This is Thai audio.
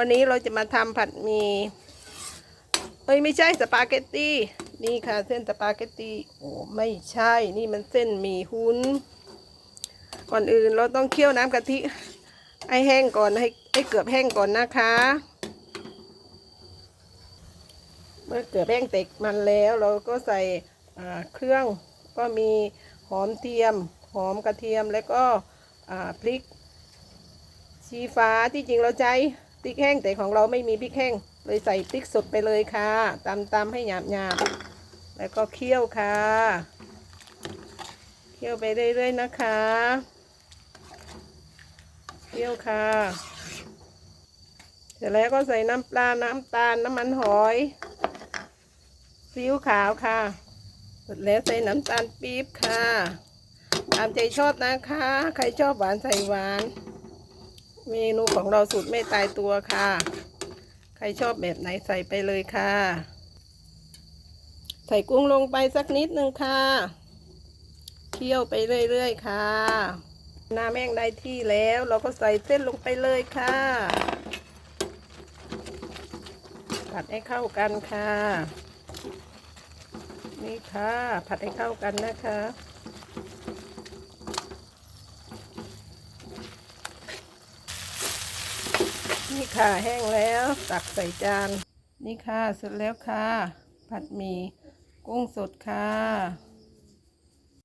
วันนี้เราจะมาทำผัดหมีเอ้ยไม่ใช่สปาเกตตี้นี่ค่ะเส้นสปาเกตตี้โอ้ไม่ใช่นี่มันเส้นหมี่หุ้นก่อนอื่นเราต้องเคี่ยวน้ำกะทิให้แห้งก่อนให้ให้เกือบแห้งก่อนนะคะ เมื่อเกือบแห้งเต็กมันแล้วเราก็ใส่เครื่องก็มีหอมเทียม หอมกระเทียมแล้วก็พริกชีฟ้าที่จริงเราใช้ ริกแห้งแต่ของเราไม่มีพริกแห้ง เลยใส่พริกสดไปเลยค่ะตำตำให้หยาบหยาบๆแล้วก็เคี่ยวค่ะ เคี่ยวไปเรื่อยๆนะคะ เคี่ยวค่ะ เสร็จแล้วก็ใส่น้ำปลา น้ำตาล น้ำมันหอยซีอิ๊วขาวค่ะเสร็จแล้วใส่น้ำตาลปี๊บค่ะ ตามใจชอบนะคะ ใครชอบหวานใส่หวาน เมนูของเราสูตรไม่ตายตัวค่ะ ใครชอบแบบไหนใส่ไปเลยค่ะ ใส่กุ้งลงไปสักนิดนึงค่ะ เคี่ยวไปเรื่อยๆค่ะ น้ำแม่งได้ที่แล้วเราก็ใส่เส้นลงไปเลยค่ะผัดให้เข้ากันค่ะ นี่ค่ะ ผัดให้เข้ากันนะคะ นี่ค่ะแห้งแล้วตักใส่จาน นี่ค่ะเสร็จแล้วค่ะ ผัดหมี่กุ้งสดค่ะ